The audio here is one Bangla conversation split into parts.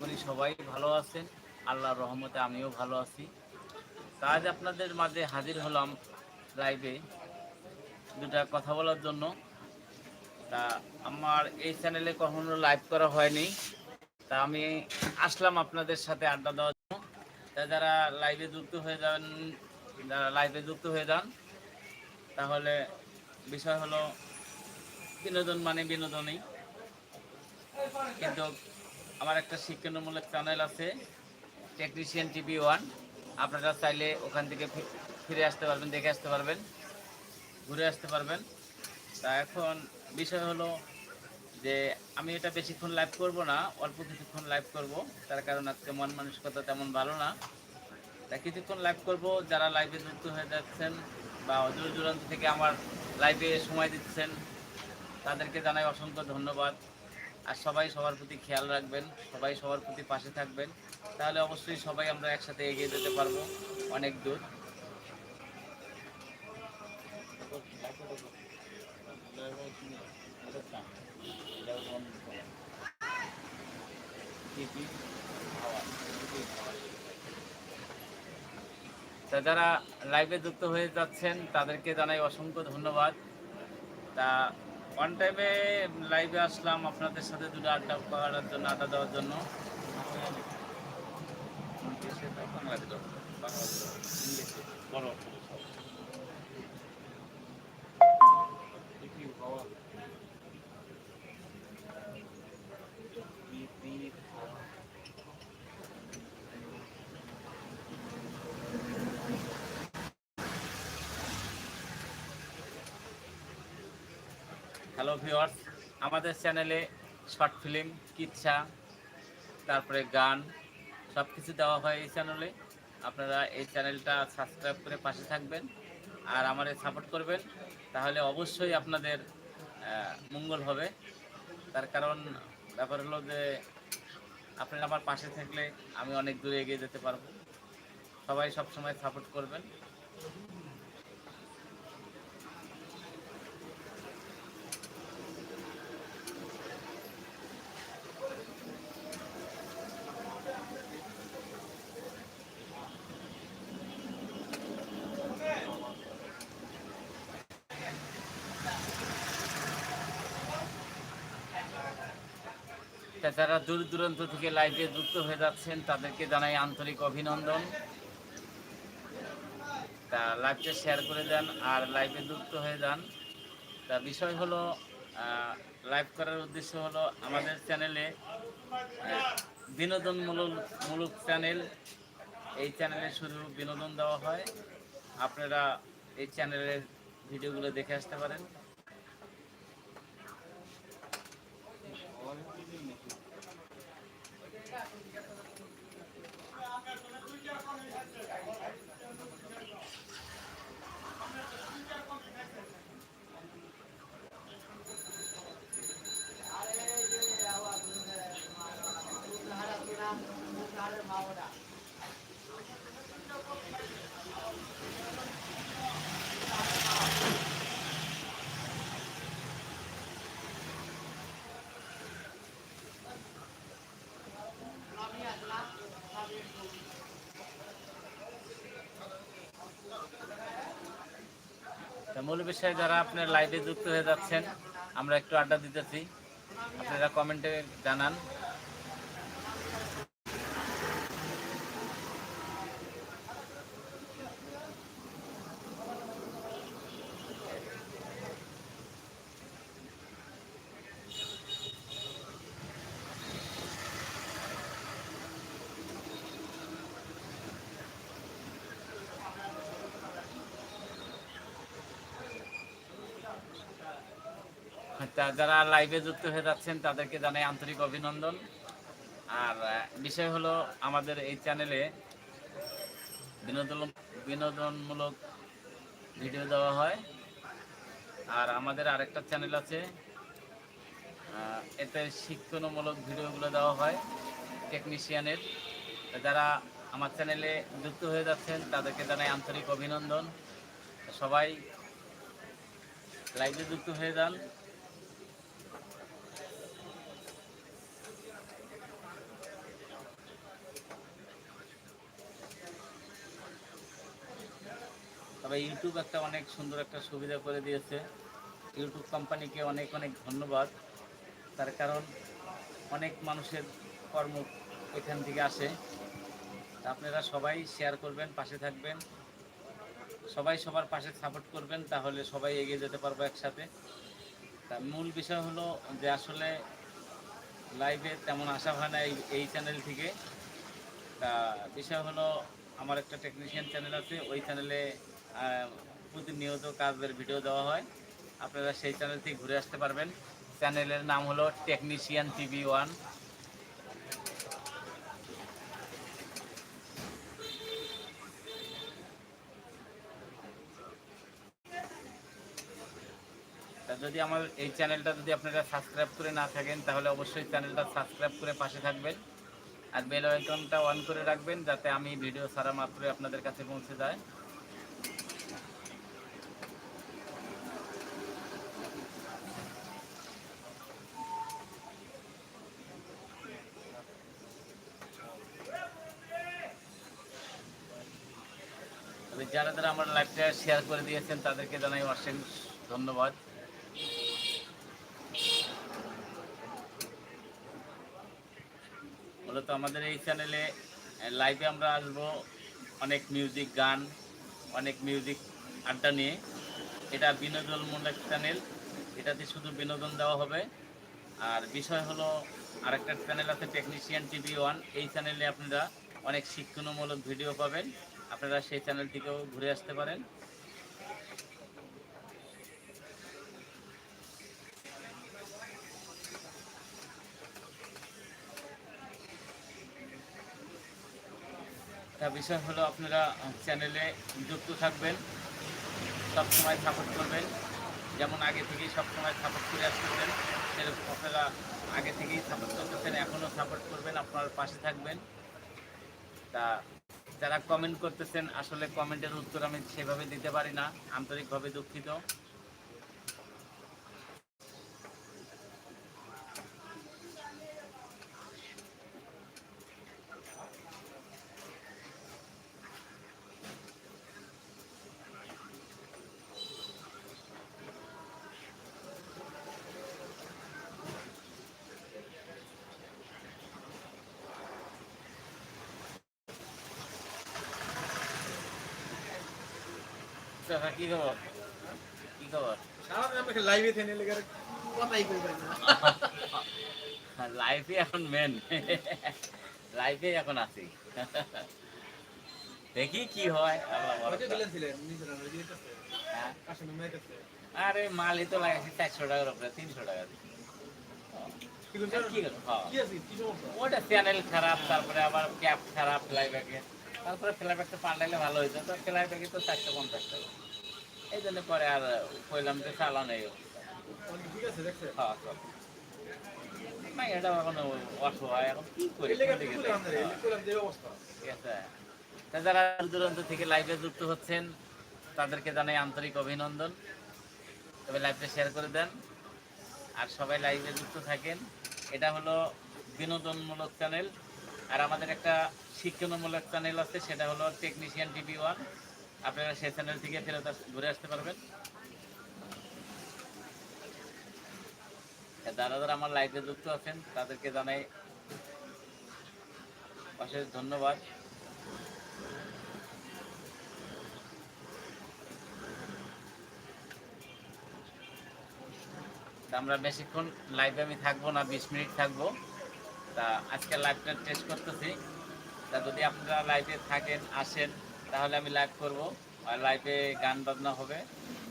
করি, সবাই ভালো আছেন। আল্লাহর রহমতে আমিও ভালো আছি। আজ আপনাদের মাঝে হাজির হলাম লাইভে দুটা কথা বলার জন্য। তা আমার এই চ্যানেলে কখনো লাইভ করা হয়নি। তা আমি আসলাম আপনাদের সাথে আড্ডা দেওয়ার জন্য। তা যারা লাইভে যুক্ত হয়ে যান যারা লাইভে যুক্ত হয়ে যান, তাহলে বিষয় হলো বিনোদন মানে বিনোদনই। কিন্তু আমার একটা শিক্ষামূলক চ্যানেল আছে টেকনিশিয়ান টিভি ওয়ান আপনারা চাইলে ওখান থেকে ফিরে আসতে পারবেন, দেখে আসতে পারবেন, ঘুরে আসতে পারবেন। তা এখন বিষয় হলো যে, আমি এটা বেশিক্ষণ লাইভ করব না, অল্প কিছুক্ষণ লাইভ করব। তার কারণ আজকে মন মানসিকতা তেমন ভালো না। তা কিছুক্ষণ লাইভ করব, যারা লাইভে যুক্ত হয়ে যাচ্ছেন বা দূর দূরান্ত থেকে আমার লাইভে সময় দিচ্ছেন, তাদেরকে জানাই অসংখ্য ধন্যবাদ। আর সবাই সবার প্রতি খেয়াল রাখবেন, সবাই সবার প্রতি পাশে থাকবেন, তাহলে অবশ্যই সবাই আমরা একসাথে এগিয়ে যেতে পারব অনেক দূর। তা যারা লাইভে যুক্ত হয়ে যাচ্ছেন, তাদেরকে জানাই অসংখ্য ধন্যবাদ। তা ওয়ান টাইমে লাইভে আসলাম আপনাদের সাথে দুটো আড্ডা করার জন্য আড্ডা দেওয়ার জন্য। বাংলাদেশ হ্যালো ভিওয়ার্স আমাদের চ্যানেলে শর্ট ফিল্ম কিচ্ছা, তারপরে গান সব কিছু দেওয়া হয় এই চ্যানেলে আপনারা এই চ্যানেলটা সাবস্ক্রাইব করে পাশে থাকবেন আর আমাদের সাপোর্ট করবেন। তাহলে অবশ্যই আপনাদের মঙ্গল হবে। তার কারণ, ব্যাপার হলো যে, আপনারা আমার পাশে থাকলে আমি অনেক দূরে এগিয়ে যেতে পারব। সবাই সবসময় সাপোর্ট করবেন। যারা দূর দূরান্ত থেকে লাইভে যুক্ত হয়ে যাচ্ছেন, তাদেরকে জানাই আন্তরিক অভিনন্দন। তা লাইভটা শেয়ার করে দেন আর লাইভে যুক্ত হয়ে যান। তা বিষয় হলো লাইভ করার উদ্দেশ্য হলো আমাদের চ্যানেলে বিনোদনমূলক মূলক চ্যানেল এই চ্যানেলে শুধু বিনোদন দেওয়া হয়। আপনারা এই চ্যানেলের ভিডিওগুলো দেখে আসতে পারেন। মূল বিষয়ে যারা আপনার লাইভে যুক্ত হয়ে যাচ্ছেন, আমরা একটু আড্ডা দিতেছি। আপনারা কমেন্টে জানান। তা যারা লাইভে যুক্ত হয়ে যাচ্ছেন, তাদেরকে জানাই আন্তরিক অভিনন্দন। আর বিষয় হলো আমাদের এই চ্যানেলে বিনোদন বিনোদনমূলক ভিডিও দেওয়া হয়। আর আমাদের আরেকটা চ্যানেল আছে এতে শিক্ষণমূলক ভিডিওগুলো দেওয়া হয় টেকনিশিয়ানের যারা আমার চ্যানেলে যুক্ত হয়ে যাচ্ছেন, তাদেরকে জানাই আন্তরিক অভিনন্দন। সবাই লাইভে যুক্ত হয়ে যান। তবে ইউটিউব একটা অনেক সুন্দর একটা সুবিধা করে দিয়েছে। ইউটিউব কোম্পানিকে অনেক অনেক ধন্যবাদ। তার কারণ অনেক মানুষের কর্ম এখান থেকে আসে। আপনারা সবাই শেয়ার করবেন, পাশে থাকবেন। সবাই সবার পাশে সাপোর্ট করবেন, তাহলে সবাই এগিয়ে যেতে পারব একসাথে। তা মূল বিষয় হলো যে আসলে লাইভে তেমন আসা হয় না এই চ্যানেল থেকে। তা বিষয় হলো, আমার একটা টেকনিশিয়ান চ্যানেল আছে, ওই চ্যানেলে প্রতিনিয়ত কাজের ভিডিও দেওয়া হয়। আপনারা সেই চ্যানেল ঘুরে আসতে পারবেন। চ্যানেলের নাম হলো টেকনিশিয়ান টিভি ওয়ান যদি আমার এই চ্যানেলটা যদি আপনারা সাবস্ক্রাইব করে না থাকেন, তাহলে অবশ্যই চ্যানেলটা সাবস্ক্রাইব করে পাশে থাকবেন। আর বেল আইকনটা অন করে রাখবেন, যাতে আমি ভিডিও ছাড়া মাত্রই আপনাদের কাছে পৌঁছে যায়। যারা যারা আমার লাইভটা শেয়ার করে দিয়েছেন, তাদেরকে জানাই অসীম ধন্যবাদ। মূলত আমাদের এই চ্যানেলে লাইভে আমরা আসব অনেক মিউজিক গান, অনেক মিউজিক আড্ডা নিয়ে। এটা বিনোদনমূলক চ্যানেল এটাতে শুধু বিনোদন দেওয়া হবে। আর বিষয় হলো, আরেকটা চ্যানেল আছে টেকনিশিয়ান টিভি ওয়ান এই চ্যানেলে আপনারা অনেক শিক্ষণমূলক ভিডিও পাবেন। আপনারা সেই চ্যানেল থেকেও ঘুরে আসতে পারেন। তা বিষয় হলো, আপনারা চ্যানেলে যুক্ত থাকবেন সবসময় সাপোর্ট করবেন। যেমন আগে থেকেই সবসময় সাপোর্ট করে আসতেছেন, সেরকম আপনারা আগে থেকেই সাপোর্ট করতেছেন এখনও সাপোর্ট করবেন, আপনার পাশে থাকবেন। তা যারা কমেন্ট করতেছেন আসলে কমেন্টের উত্তর আমি সেভাবে দিতে পারি না। আন্তরিকভাবে দুঃখিত। চাচা, কি খবর কি খবর লাইভে থেকে লেগে কথাই কইবেন না লাইফে এখন মেন লাইফে এখন আছি দেখি কি হয় হ্যাঁ? আরে মালই তো লাগাইছি চারশো টাকার উপরে তিনশো টাকা ওটা চ্যানেল খারাপ তারপরে আবার ক্যাপ খারাপ ফ্লাইব্যাকে তারপরে ফ্লাইব্যাকটা পাল্টাইলে ভালো হইতো তো ফ্লাইব্যাকে তো চারশো পঞ্চাশ টাকা। এই জন্য পরে আর কইলাম যে আছে দেখছেন হ্যাঁ চল। না এটা এখন অসহায়। এখন কি করি? হ্যাঁ। ঠিক আছে। যারা দূর দূরান্ত থেকে লাইভে যুক্ত হচ্ছেন তাদেরকে জানাই আন্তরিক অভিনন্দন। তবে লাইভটা শেয়ার করে দেন। আর সবাই লাইভে যুক্ত থাকেন। এটা হলো বিনোদনমূলক চ্যানেল আর আমাদের একটা শিক্ষণমূলক চ্যানেল আছে, সেটা হলো টেকনিশিয়ান টিভি ওয়ান আপনারা সেই চ্যানেল থেকে ফেরত ঘুরে আসতে পারবেন। যারা যারা আমার লাইভে যুক্ত আছেন, তাদেরকে জানাই অশেষ ধন্যবাদ। আমরা বেশিক্ষণ লাইভে আমি থাকব না, বিশ মিনিট থাকব। তা আজকে লাইভটা টেস্ট করতেছি। তা যদি আপনারা লাইভে থাকেন, আসেন, তাহলে আমি লাইভ করব। আর লাইভে গান বাজনা হবে।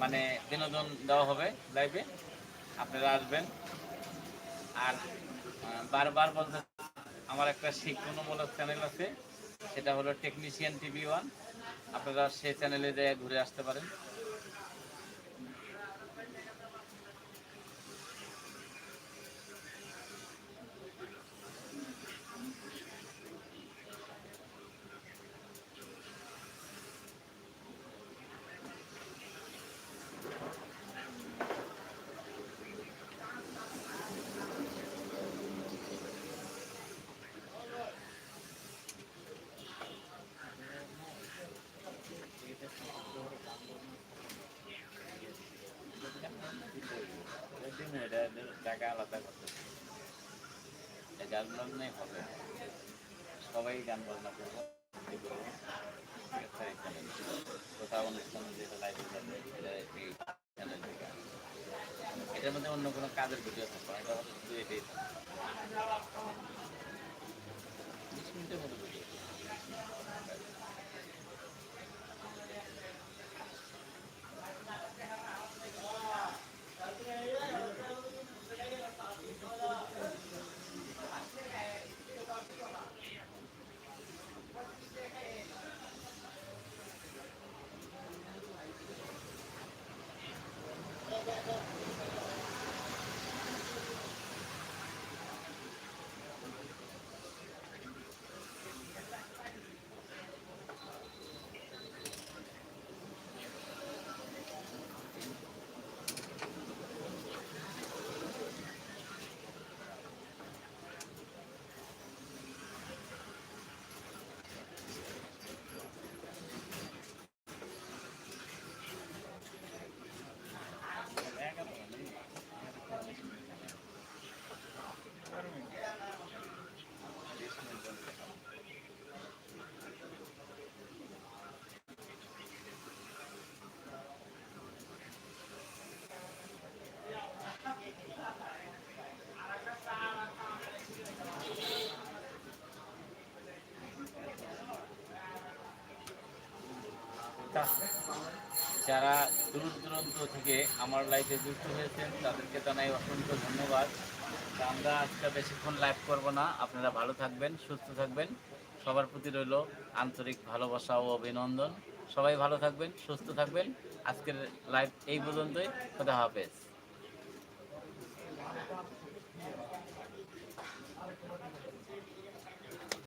মানে বিনোদন দেওয়া হবে লাইভে আপনারা আসবেন। আর বারবার বলতে আমার একটা শিক্ষণমূলক চ্যানেল আছে। সেটা হলো টেকনিশিয়ান টিভি ওয়ান আপনারা সেই চ্যানেলে যেয়ে ঘুরে আসতে পারেন। বাজনাই হবে। সবাই গান বাজনা করব। কোথাও অনুষ্ঠান যেটা লাইভে এটার মধ্যে অন্য কোনো কাজের ভিডিও থাকবে যারা দূর দূরান্ত থেকে আমার লাইফে যুক্ত হয়েছেন, তাদেরকে জানাই অসংখ্য ধন্যবাদ। আমরা আজকে বেশিক্ষণ লাইভ করব না। আপনারা ভালো থাকবেন, সুস্থ থাকবেন। সবার প্রতি রইল আন্তরিক ভালোবাসা ও অভিনন্দন। সবাই ভালো থাকবেন, সুস্থ থাকবেন। আজকের লাইভ এই পর্যন্তই। কথা হাফেজ।